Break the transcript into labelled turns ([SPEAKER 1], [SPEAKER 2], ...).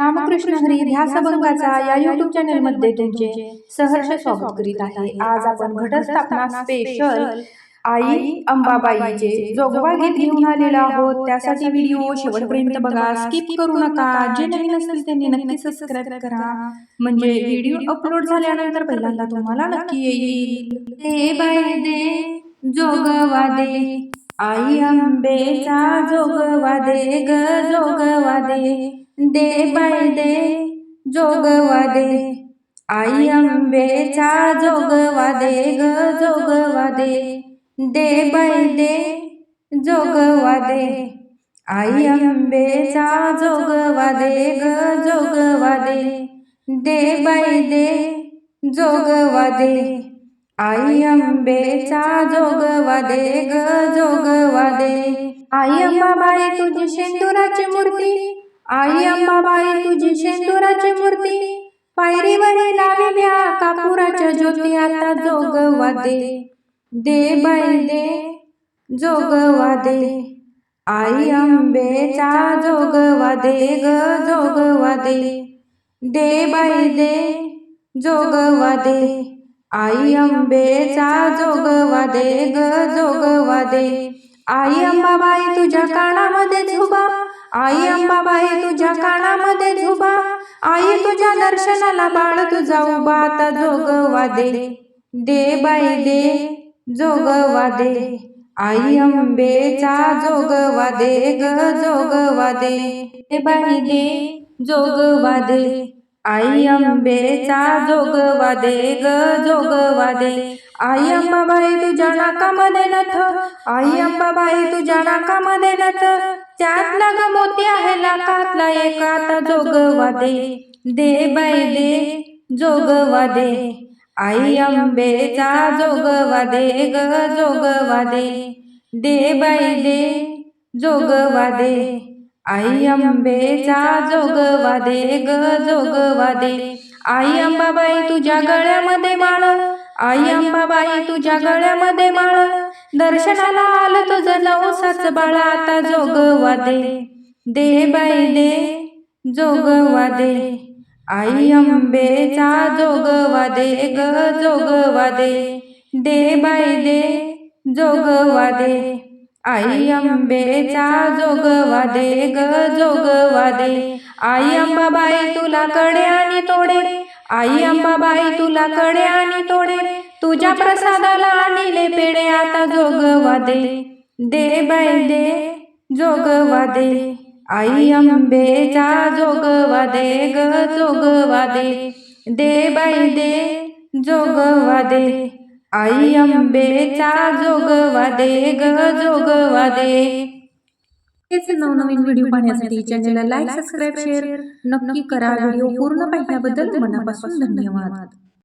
[SPEAKER 1] रामकृष्ण हरी ध्यासभंगाचा या युट्यूब चॅनलमध्ये तुमचे सहर्ष स्वागत करीत आहे. आज आपण घटस्थापना स्पेशल आई अंबाबाईचे जोगवा गीत घेऊन आलेलो आहोत. त्यासाठी व्हिडिओ शेवटपर्यंत बघा. स्किप करू नका. जे नवीन असेल त्यांनी नक्की सबस्क्राईब करा. म्हणजे व्हिडिओ अपलोड झाल्यानंतर पहिल्यांदा तुम्हाला नक्की येईल. दे बाई दे जोगवा दे. आई अंबेचा जोगवा दे ग जोगवा दे. दे बाय दे जोगवा दे आई अंबेचा जोगवा दे ग जोगवा दे दे बाय दे जोगवा दे आई अंबेचा जोगवा दे ग जोगवा दे दे बाय दे जोगवा दे आई अंबेचा जोगवा दे ग जोगवा दे आई अंबाबाई तुझी शेंदुराची मूर्ती. आई अंबाबाई तुझी शेंदुराची मूर्ती. पायरीवर लाविल्या कापुराच्या ज्योती आता जोगवा दे दे बाई दे. जोगवा दे आई अंबेचा जोगवा दे ग जोगवा दे दे बाई दे. जोगवा दे आई अंबेचा जोगवा दे ग जोगवा दे आई अंबाबाई तुझ्या कानामध्ये झुबा. आई अंबाबाई तुझ्या कानामध्ये झुबा. आई तुझ्या दर्शनाला बाळ तुझा उभा आता जोगवा दे दे बाई दे जोगवा दे आई अंबेचा जोगवा दे ग जोगवा दे दे बाई दे जोगवा दे आई अंबेचा जोगवा दे ग जोगवा दे आई अंबाबाई तुझ्या नाकामध्ये नथ. आई अंबाबाई तुझ्या नाकामध्ये नथ. त्यातला ग मोती आहे नाकातला एकात जोगवा दे दे बाई दे जोगवा दे आई अंबेचा जोगवा दे ग जोगवा दे दे बाई दे जोगवा दे आई अंबेचा जोगवा दे ग जोगवा दे आई अंबाबाई तुझ्या गळ्यामध्ये माळ. आई अंबाबाई तुझ्या गळ्यामध्ये माळ. दर्शनाला आलं तुझं नवसाच बाळा आता जोगवा दे दे बाई दे जोगवा दे आई अंबेचा जोगवा दे ग जोगवा दे दे बाई दे जोगवा दे आई अंबेचा जोगवा दे ग जोगवा दे आई अंबाबाई तुला कडे आणि तोडे. आई अंबाबाई तुला कडे आणि तोडे. तुझ्या प्रसादाला आणले पेडे आता जोगवा दे दे बाई दे जोगवा दे आई अंबेचा जोगवा दे ग जोगवा दे दे बाई दे जोगवा दे आई अंबेचा जोगवा दे ग जोगवा दे हेच नवनवीन व्हिडिओ पाहण्यासाठी चॅनलला लाईक सबस्क्राईब शेअर नक्की करा. व्हिडिओ पूर्ण पाहिल्याबद्दल मनापासून धन्यवाद.